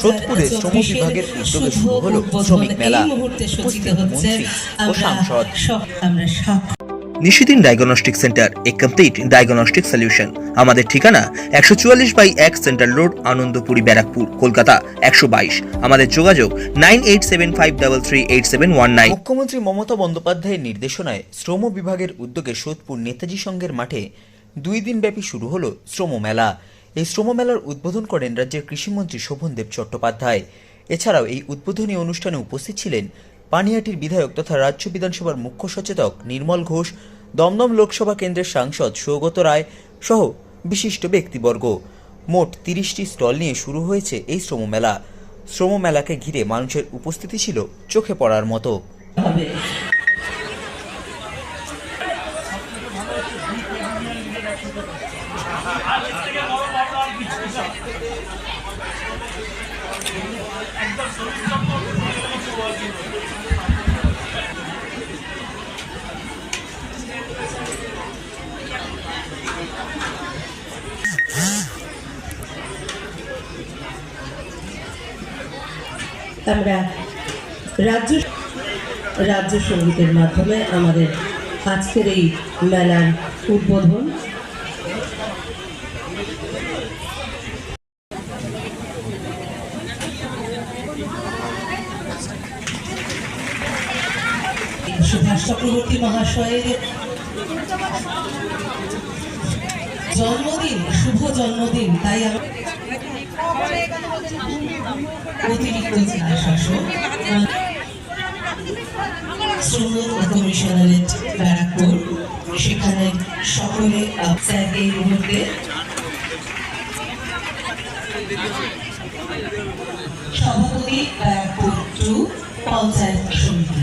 সোদপুরে শ্রম বিভাগের উদ্যোগে শুরু হলো শ্রমিক মেলা। মন্ত্রী ও সাংসদ। নিশিদিন ডায়াগনস্টিক সেন্টার এ কমপ্লিট ডায়াগনস্টিক সলিউশন আমাদের ঠিকানা একশো চুয়াল্লিশ বাই এক সেন্ট্রাল রোড আনন্দপুরি ব্যারাকপুর কলকাতা একশো বাইশ। আমাদের যোগাযোগ nine eight seven five double three eight seven one nine. মুখ্যমন্ত্রী মমতা বন্দ্যোপাধ্যায়ের নির্দেশনায় শ্রম বিভাগের উদ্যোগে সোদপুর নেতাজি সংঘের মাঠে দুই দিনব্যাপী শুরু হলো শ্রম মেলা। এই শ্রম মেলার উদ্বোধন করেন রাজ্যের কৃষিমন্ত্রী শোভনদেব চট্টোপাধ্যায়। এছাড়াও এই উদ্বোধনী অনুষ্ঠানে উপস্থিত ছিলেন পানিহাটির বিধায়ক তথা রাজ্য বিধানসভার মুখ্য সচেতক নির্মল ঘোষ, দমদম লোকসভা কেন্দ্রের সাংসদ সৌগত রায় সহ বিশিষ্ট ব্যক্তিবর্গ। মোট তিরিশটি স্টল নিয়ে শুরু হয়েছে এই শ্রম মেলা শ্রম মেলাকে ঘিরে মানুষের উপস্থিতি ছিল চোখে পড়ার মতো। আমরা রাজ্য রাজ্য সঙ্গীতের মাধ্যমে আমাদের আজকের এই মেলার উদ্বোধন। সুভাষ চক্রবর্তী মহাশয়ের জন্মদিন, শুভ জন্মদিন, তাই অতিরিক্ত জেলা শাসক শ্রম কমিশনারেট ব্যারাকপুর, সেখানে সকলে এই সভাপতি ব্যারাকপুর টু পঞ্চায়েত সমিতি।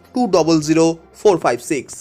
two double zero four five six